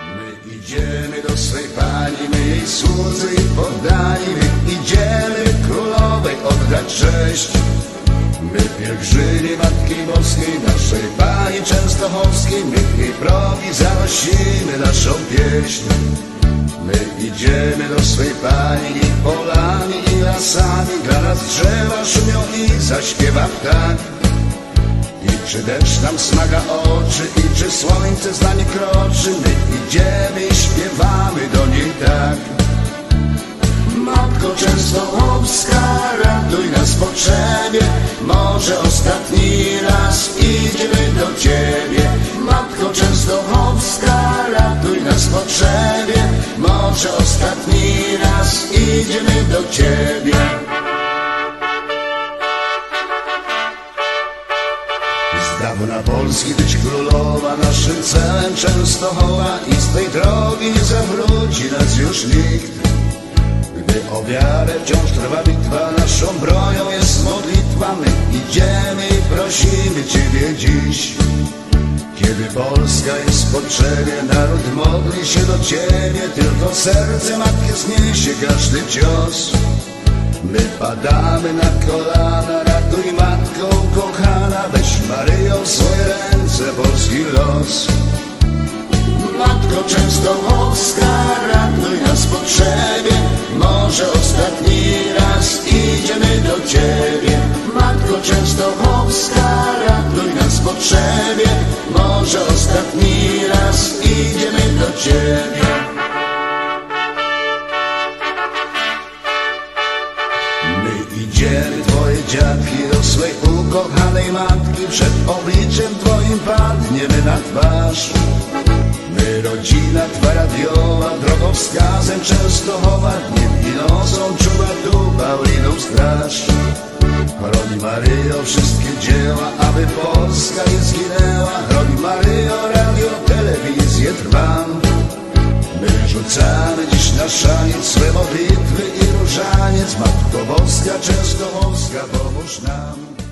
My idziemy do swej Pani, my jej słudzy i poddani, my idziemy Królowej oddać cześć. My pielgrzymi Matki Boskiej, naszej Pani Częstochowskiej, my jej progi zanosimy naszą pieśń. My idziemy do swej Pani i polami i lasami, dla nas drzewa szumią i zaśpiewa ptak. Czy deszcz nam smaga oczy i czy słońce z nami kroczy, my idziemy i śpiewamy do niej tak. Matko Częstochowska, ratuj nas potrzebie, może ostatni raz idziemy do Ciebie. Matko Częstochowska, ratuj nas potrzebie, może ostatni raz idziemy do Ciebie. Dawna Polski być królowa, naszym celem Częstochowa i z tej drogi nie zawróci nas już nikt. Gdy o wiarę wciąż trwa bitwa, naszą bronią jest modlitwa, my idziemy i prosimy Ciebie dziś. Kiedy Polska jest w potrzebie, naród modli się do Ciebie, tylko serce matki zniesie każdy cios. My padamy na kolana, ratuj matko kochana, weź los. Matko Częstochowska, ratuj nas w potrzebie, może ostatni raz idziemy do Ciebie. Matko Częstochowska, ratuj nas w potrzebie, może ostatni raz idziemy do Ciebie. My idziemy Twoje dziadki do swej ukochanej matki Przed obliczem twarz My rodzina Twa radiowa Drogowskazem Częstochowa Dniem i nocą czuwa tu Pauliną straż. Chroni Maryjo wszystkie dzieła Aby Polska nie zginęła. Chroni Maryjo radio, telewizję trwam. My rzucamy dziś na szaniec swe modlitwy i różaniec. Matko Boska, Częstochowska, pomóż nam